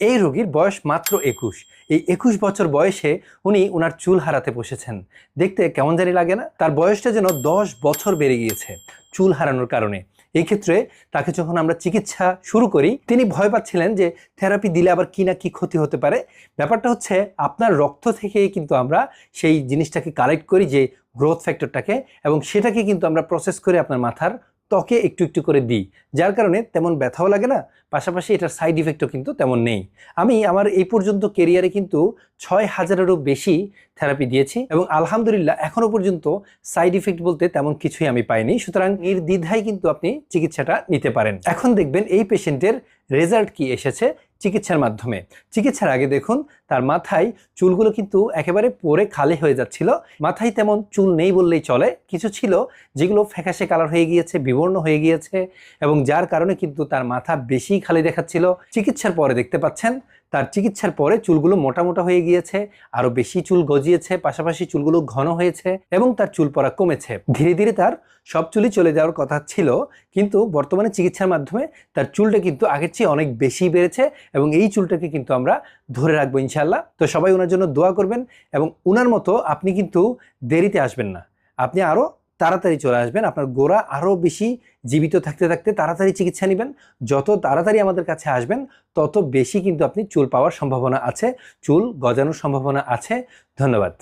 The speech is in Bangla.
এই রোগীর বয়স মাত্র একুশ। এই একুশ বছর বয়সে উনি ওনার চুল হারাতে বসেছেন। দেখতে কেমন জানি লাগে না? তার বয়সটা যেন দশ বছর বেড়ে গিয়েছে চুল হারানোর কারণে। এই ক্ষেত্রে তাকে যখন আমরা চিকিৎসা শুরু করি, তিনি ভয় পাচ্ছিলেন যে থেরাপি দিলে আবার কি না কি ক্ষতি হতে পারে। ব্যাপারটা হচ্ছে আপনার রক্ত থেকেই কিন্তু আমরা সেই জিনিসটাকে কালেক্ট করি যে গ্রোথ ফ্যাক্টরটাকে এবং সেটাকে কিন্তু আমরা প্রসেস করে আপনার মাথার ত্বকে একটু একটু করে দিই, যার কারণে তেমন ব্যথাও লাগে না, পাশাপাশি এটার সাইড ইফেক্টও কিন্তু তেমন নেই। আমি আমার এই পর্যন্ত কেরিয়ারে কিন্তু ছয় হাজারেরও বেশি থেরাপি দিয়েছি এবং আলহামদুলিল্লাহ এখনও পর্যন্ত সাইড ইফেক্ট বলতে তেমন কিছুই আমি পাইনি। সুতরাং নির্দ্বিধায় কিন্তু আপনি চিকিৎসাটা নিতে পারেন। এখন দেখবেন এই পেশেন্টের রেজাল্ট কি এসেছে চিকিৎসার মাধ্যমে। চিকিৎসার আগে দেখুন, তার মাথায় চুলগুলো কিন্তু একেবারে পরে খালি হয়ে যাচ্ছিল। মাথায় তেমন চুল নেই বললেই চলে। কিছু ছিল যেগুলো ফ্যাকাশে কালার হয়ে গিয়েছে, বিবর্ণ হয়ে গিয়েছে এবং যার কারণে কিন্তু তার মাথা বেশি খালি দেখাচ্ছিল। চিকিৎসার পরে দেখতে পাচ্ছেন তার চিকিৎসার পরে চুলগুলো মোটা মোটা হয়ে গিয়েছে আরও বেশি চুল গজিয়েছে, পাশাপাশি চুলগুলো ঘন হয়েছে এবং তার চুল পড়া কমেছে। ধীরে ধীরে তার সব চুলই চলে যাওয়ার কথা ছিল, কিন্তু বর্তমানে চিকিৎসার মাধ্যমে তার চুলটা কিন্তু আগের চেয়ে অনেক বেশি বেড়েছে এবং এই চুলটাকে কিন্তু আমরা ধরে রাখব ইনশাল্লাহ তো সবাই ওনার জন্য দোয়া করবেন এবং ওনার মতো আপনি কিন্তু দেরিতে আসবেন না। আপনি আরও তাড়াতাড়ি চলে আসবেন। আপনার গোড়া আরও বেশি জীবিত থাকতে থাকতে তাড়াতাড়ি চিকিৎসা নেবেন। যত তাড়াতাড়ি আমাদের কাছে আসবেন, তত বেশি কিন্তু আপনি চুল পাওয়ার সম্ভাবনা আছে, চুল গজানোর সম্ভাবনা আছে। ধন্যবাদ।